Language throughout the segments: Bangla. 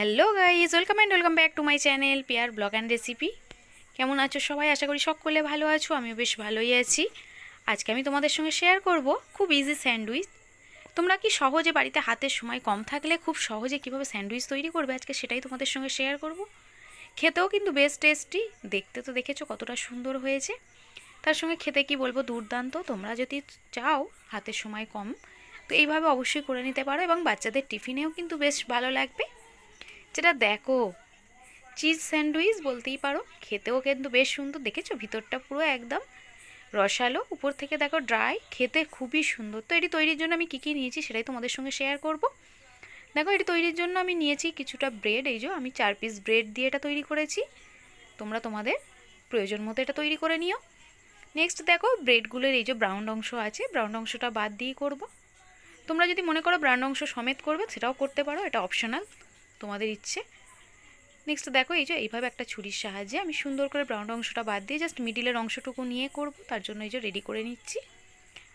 Hello guys welcome and welcome back to my channel Piyar blog and recipe কেমন আছো সবাই? আশা করি সকলে ভালো আছো, আমিও বেশ ভালোই আছি। আজকে আমি তোমাদের সঙ্গে শেয়ার করব খুব ইজি স্যান্ডউইচ তোমরা কি সহজে বাড়িতে হাতের সময় কম থাকলে খুব সহজে কীভাবে স্যান্ডউইচ তৈরি করবে? আজকে সেটাই তোমাদের সঙ্গে শেয়ার করব। খেতেও কিন্তু বেশ টেস্টি দেখতে তো দেখেছ কতটা সুন্দর হয়েছে। তার সঙ্গে খেতে কি বলব দুর্দান্ত। তোমরা যদি চাও হাতের সময় কম, তো এইভাবে অবশ্যই করে নিতে পারো এবং বাচ্চাদের টিফিনেও কিন্তু বেশ ভালো লাগবে। যেটা দেখো। চিজ স্যান্ডউইচ বলতেই পারো, খেতেও কিন্তু বেশ সুন্দর। দেখেছ? ভিতরটা পুরো একদম রসালো। উপর থেকে দেখো ড্রাই খেতে খুবই সুন্দর। তো এটি তৈরির জন্য আমি কী কী নিয়েছি সেটাই তোমাদের সঙ্গে শেয়ার করব। দেখো, এটি তৈরির জন্য আমি নিয়েছি কিছুটা ব্রেড এই যে, আমি চার পিস ব্রেড দিয়ে এটা তৈরি করেছি। তোমরা তোমাদের প্রয়োজন মতো এটা তৈরি করে নিও। নেক্সট দেখো ব্রেডগুলোর এই যে ব্রাউন অংশ আছে ব্রাউন অংশটা বাদ দিয়ে করব। তোমরা যদি মনে করো ব্রাউন অংশ সমেত করবে, সেটাও করতে পারো, এটা অপশনাল তোমাদের ইচ্ছে। নেক্সট দেখো, এই যে এইভাবে একটা ছুরির সাহায্যে আমি সুন্দর করে ব্রাউন অংশটা বাদ দিয়ে জাস্ট মিডিলের অংশটুকু নিয়ে করব, তার জন্য এই যে রেডি করে নিচ্ছি।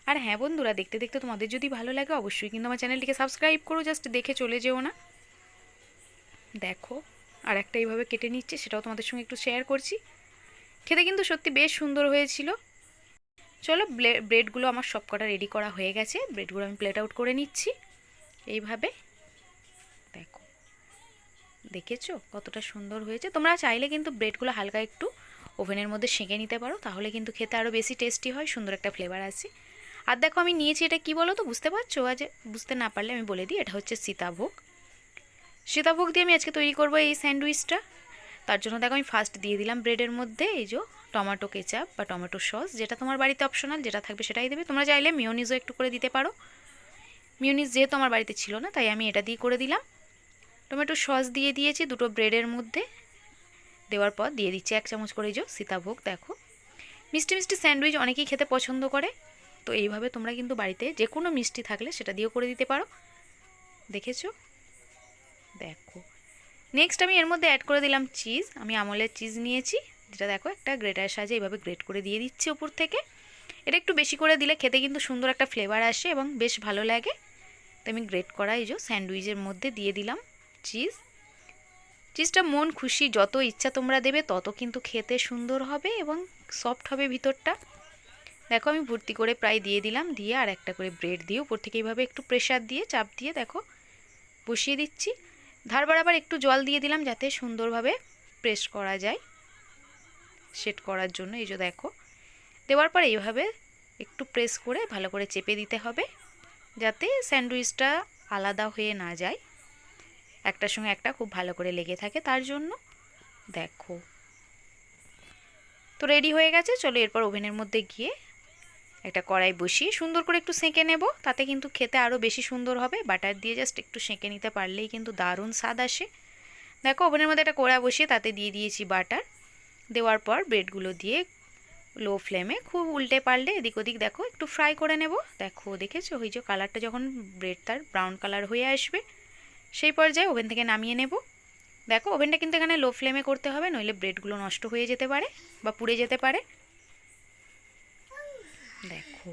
আর হ্যাঁ বন্ধুরা, দেখতে দেখতে তোমাদের যদি ভালো লাগে অবশ্যই কিন্তু আমার চ্যানেলটিকে সাবস্ক্রাইব করো জাস্ট দেখে চলে যেও না। দেখো, আর একটা এইভাবে কেটে নিচ্ছে, সেটাও তোমাদের সঙ্গে একটু শেয়ার করছি। খেতে কিন্তু সত্যি বেশ সুন্দর হয়েছিল। চলো ব্রেডগুলো আমার সব কটা রেডি করা হয়ে গেছে। ব্রেডগুলো আমি প্লেট আউট করে নিচ্ছি। এইভাবে। দেখেছ? কতটা সুন্দর হয়েছে। তোমরা চাইলে কিন্তু ব্রেডগুলো হালকা একটু ওভেনের মধ্যে সেঁকে নিতে পারো। তাহলে কিন্তু খেতে আরও বেশি টেস্টি হয়, সুন্দর একটা ফ্লেভার আছে। আর দেখো, আমি নিয়েছি এটা কি বলো তো? বুঝতে পারছ? আজ বুঝতে না পারলে আমি বলে দিই, এটা হচ্ছে সীতাভোগ। সীতাভোগ দিয়ে আমি আজকে তৈরি করব এই স্যান্ডউইচটা। তার জন্য দেখো, আমি ফার্স্ট দিয়ে দিলাম ব্রেডের মধ্যে এই যে টমেটো কেচাপ বা টমেটো সস, যেটা তোমার বাড়িতে অপশনাল যেটা থাকবে সেটাই দেবে। তোমরা চাইলে মিওনিজও একটু করে দিতে পারো। মিওনিজ যেহেতু আমার বাড়িতে ছিল না, তাই আমি এটা দিয়ে করে দিলাম। টমেটো সস দিয়ে দিয়েছি দুটো ব্রেডের মধ্যে। দেওয়ার পর দিয়ে দিচ্ছি এক চামচ করে যে সীতাভোগ, দেখো। মিষ্টি মিষ্টি স্যান্ডউইচ অনেকেই খেতে পছন্দ করে। তো এইভাবে তোমরা কিন্তু বাড়িতে যে কোনো মিষ্টি থাকলে সেটা দিয়েও করে দিতে পারো। দেখেছ? দেখো। নেক্সট আমি এর মধ্যে অ্যাড করে দিলাম চিজ আমি আমলের চিজ নিয়েছি। যেটা দেখো একটা গ্রেটার সাজে এইভাবে গ্রেট করে দিয়ে দিচ্ছি উপর থেকে। এটা একটু বেশি করে দিলে খেতে কিন্তু সুন্দর একটা ফ্লেভার আসে এবং বেশ ভালো লাগে। তো আমি গ্রেট করা এই যে স্যান্ডউইচের মধ্যে দিয়ে দিলাম। চিজ চিজটা মন খুশি, যত ইচ্ছা তোমরা দেবে, তত কিন্তু খেতে সুন্দর হবে এবং সফট হবে ভিতরটা। দেখো, আমি ভর্তি করে প্রায় দিয়ে দিলাম, দিয়ে আর একটা করে ব্রেড দিয়ে উপর থেকে এইভাবে একটু প্রেশার দিয়ে, চাপ দিয়ে দেখো, বসিয়ে দিচ্ছি। ধার বারাবার একটু জল দিয়ে দিলাম যাতে সুন্দরভাবে প্রেস করা যায় সেট করার জন্য। এই যে দেখো, দেওয়ার পর এইভাবে একটু প্রেস করে ভালো করে চেপে দিতে হবে, যাতে স্যান্ডউইচটা আলাদা হয়ে না যায়। একটার সঙ্গে একটা খুব ভালো করে লেগে থাকে, তার জন্য দেখো। তো রেডি হয়ে গেছে, চলো এরপর ওভেনের মধ্যে গিয়ে একটা কড়াই বসিয়ে সুন্দর করে একটু সেঁকে নেব, তাতে কিন্তু খেতে আরও বেশি সুন্দর হবে। বাটার দিয়ে জাস্ট একটু সেঁকে নিতে পারলেই কিন্তু দারুণ স্বাদ আসে। দেখো ওভেনের মধ্যে একটা কড়া বসিয়ে তাতে দিয়ে দিয়েছি বাটার দেওয়ার পর ব্রেডগুলো দিয়ে লো ফ্লেমে খুব উল্টে পারলে এদিক ওদিক দেখো, একটু ফ্রাই করে নেব। দেখো, দেখেছ? ওই যে কালারটা যখন ব্রেড তার ব্রাউন কালার হয়ে আসবে। সেই পর্যায়ে ওভেন থেকে নামিয়ে নেব। দেখো, ওভেনটা কিন্তু এখানে লো ফ্লেমে করতে হবে, নইলে ব্রেডগুলো নষ্ট হয়ে যেতে পারে বা পুড়ে যেতে পারে। দেখো,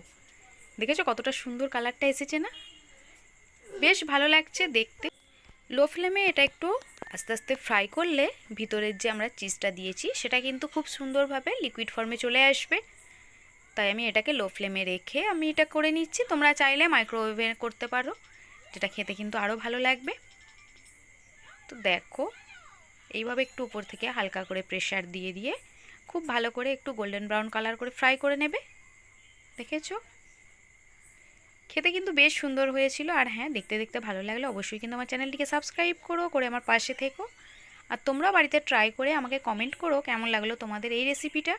দেখেছ কতটা সুন্দর কালারটা এসেছে না? বেশ ভালো লাগছে দেখতে। লো ফ্লেমে এটা একটু আস্তে আস্তে ফ্রাই করলে ভিতরের যে আমরা চিজটা দিয়েছি, সেটা কিন্তু খুব সুন্দরভাবে লিকুইড ফর্মে চলে আসবে। তাই আমি এটাকে লো ফ্লেমে রেখে আমি এটা করে নিচ্ছি। তোমরা চাইলে মাইক্রোওয়েভে করতে পারো, যেটা খেতে কিন্তু আরও ভালো লাগবে। তো দেখো, এইভাবে একটু উপর থেকে হালকা করে প্রেশার দিয়ে দিয়ে খুব ভালো করে একটু গোল্ডেন ব্রাউন কালার করে ফ্রাই করে নেবে, দেখেছ? খেতে কিন্তু বেশ সুন্দর হয়েছিল আর হ্যাঁ দেখতে দেখতে ভালো লাগলে অবশ্যই কিন্তু আমার চ্যানেলটিকে সাবস্ক্রাইব করো, করে আমার পাশে থেকো। আর তোমরা বাড়িতে ট্রাই করে আমাকে কমেন্ট করো কেমন লাগল তোমাদের এই রেসিপিটা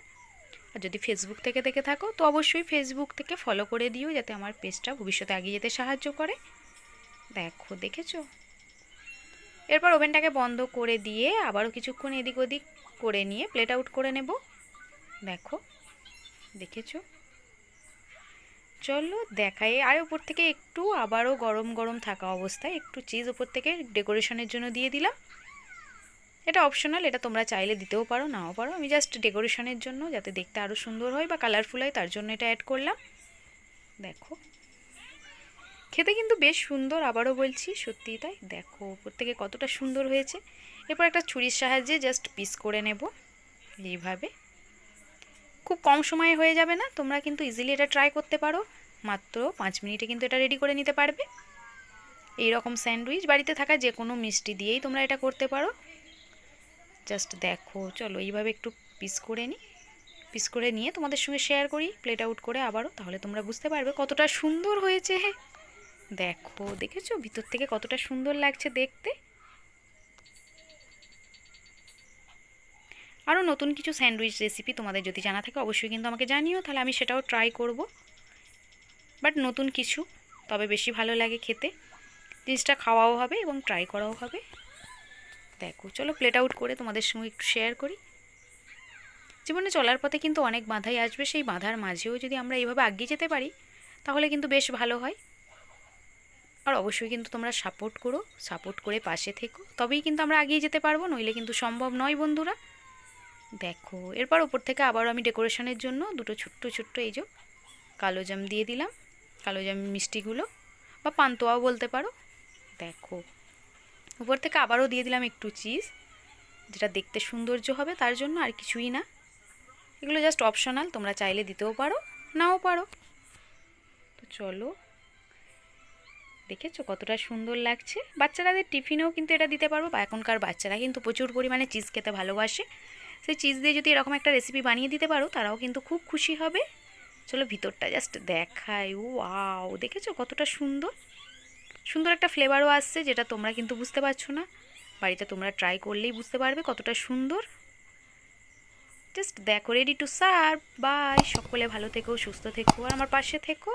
আর যদি ফেসবুক থেকে দেখে থাকো, তো অবশ্যই ফেসবুক থেকে ফলো করে দিও, যাতে আমার পেজটা ভবিষ্যতে এগিয়ে যেতে সাহায্য করে। দেখো, দেখেছ? এরপর ওভেনটাকে বন্ধ করে দিয়ে আবারও কিছুক্ষণ এদিক ওদিক করে নিয়ে প্লেট আউট করে নেব। দেখো, দেখেছ? চলো দেখাই। আর উপর থেকে একটু আবারও গরম গরম থাকা অবস্থায় একটু চিজ উপর থেকে ডেকোরেশনের জন্য দিয়ে দিলাম। এটা অপশনাল এটা তোমরা চাইলে দিতেও পারো, নাও পারো। আমি জাস্ট ডেকোরেশনের জন্য যাতে দেখতে আরও সুন্দর হয় বা কালারফুল হয়, তার জন্য এটা অ্যাড করলাম। দেখো। খেতে কিন্তু বেশ সুন্দর, আবারও বলছি, সত্যিই তাই। দেখো উপর থেকে কতটা সুন্দর হয়েছে। এরপর একটা ছুরির সাহায্যে জাস্ট পিস করে নেব, এইভাবে। খুব কম সময়ে হয়ে যাবে না, তোমরা কিন্তু ইজিলি এটা ট্রাই করতে পারো। মাত্র পাঁচ মিনিটে কিন্তু এটা রেডি করে নিতে পারবে। এই রকম স্যান্ডউইচ বাড়িতে থাকা যে কোনো মিষ্টি দিয়েই তোমরা এটা করতে পারো। জাস্ট দেখো, চলো এইভাবে একটু পিস করে নিই পিস করে নিয়ে তোমাদের সঙ্গে শেয়ার করি প্লেট আউট করে আবারও, তাহলে তোমরা বুঝতে পারবে কতটা সুন্দর হয়েছে। দেখো, দেখেছ? ভিতর থেকে কতটা সুন্দর লাগছে দেখতে। আরও নতুন কিছু স্যান্ডউইচ রেসিপি তোমাদের যদি জানা থাকে, অবশ্যই কিন্তু আমাকে জানিও, তাহলে আমি সেটাও ট্রাই করব। বাট নতুন কিছু, তবে বেশি ভালো লাগে খেতে। জিনিসটা খাওয়াও হবে এবং ট্রাই করাও হবে। দেখো, চলো প্লেট আউট করে তোমাদের সঙ্গে একটু শেয়ার করি। জীবনে চলার পথে কিন্তু অনেক বাধাই আসবে, সেই বাধার মাঝেও যদি আমরা এইভাবে আগিয়ে যেতে পারি, তাহলে কিন্তু বেশ ভালো হয়। আর অবশ্যই কিন্তু তোমরা সাপোর্ট করো সাপোর্ট করে পাশে থেকো। তবেই কিন্তু আমরা এগিয়ে যেতে পারব, নইলে কিন্তু সম্ভব নয় বন্ধুরা। দেখো, এরপর ওপর থেকে আবারও আমি ডেকোরেশনের জন্য দুটো ছোট্ট ছোট্ট এই যে কালো জাম দিয়ে দিলাম। কালো জাম মিষ্টিগুলো, বা পান্তোয়াও বলতে পারো। দেখো উপর থেকে আবারও দিয়ে দিলাম একটু চিজ যেটা দেখতে সৌন্দর্য হবে, তার জন্য আর কিছুই না। এগুলো জাস্ট অপশনাল তোমরা চাইলে দিতেও পারো, নাও পারো। তো চলো দেখেছ? কতটা সুন্দর লাগছে। বাচ্চারাদের টিফিনেও কিন্তু এটা দিতে পারব। বা এখনকার বাচ্চারা কিন্তু প্রচুর পরিমাণে চিজ খেতে ভালোবাসে। সেই চিজ দিয়ে যদি এরকম একটা রেসিপি বানিয়ে দিতে পারো, তারাও কিন্তু খুব খুশি হবে। চলো ভিতরটা জাস্ট দেখাই। ও আও দেখেছ? কতটা সুন্দর। সুন্দর একটা ফ্লেভারও আসছে, যেটা তোমরা কিন্তু বুঝতে পারছ না। বাড়িতে তোমরা ট্রাই করলেই বুঝতে পারবে কতটা সুন্দর। জাস্ট দেখো রেডি টু সার্ভ বাই সকলে ভালো থেকো, সুস্থ থেকো, আর আমার পাশে থেকো।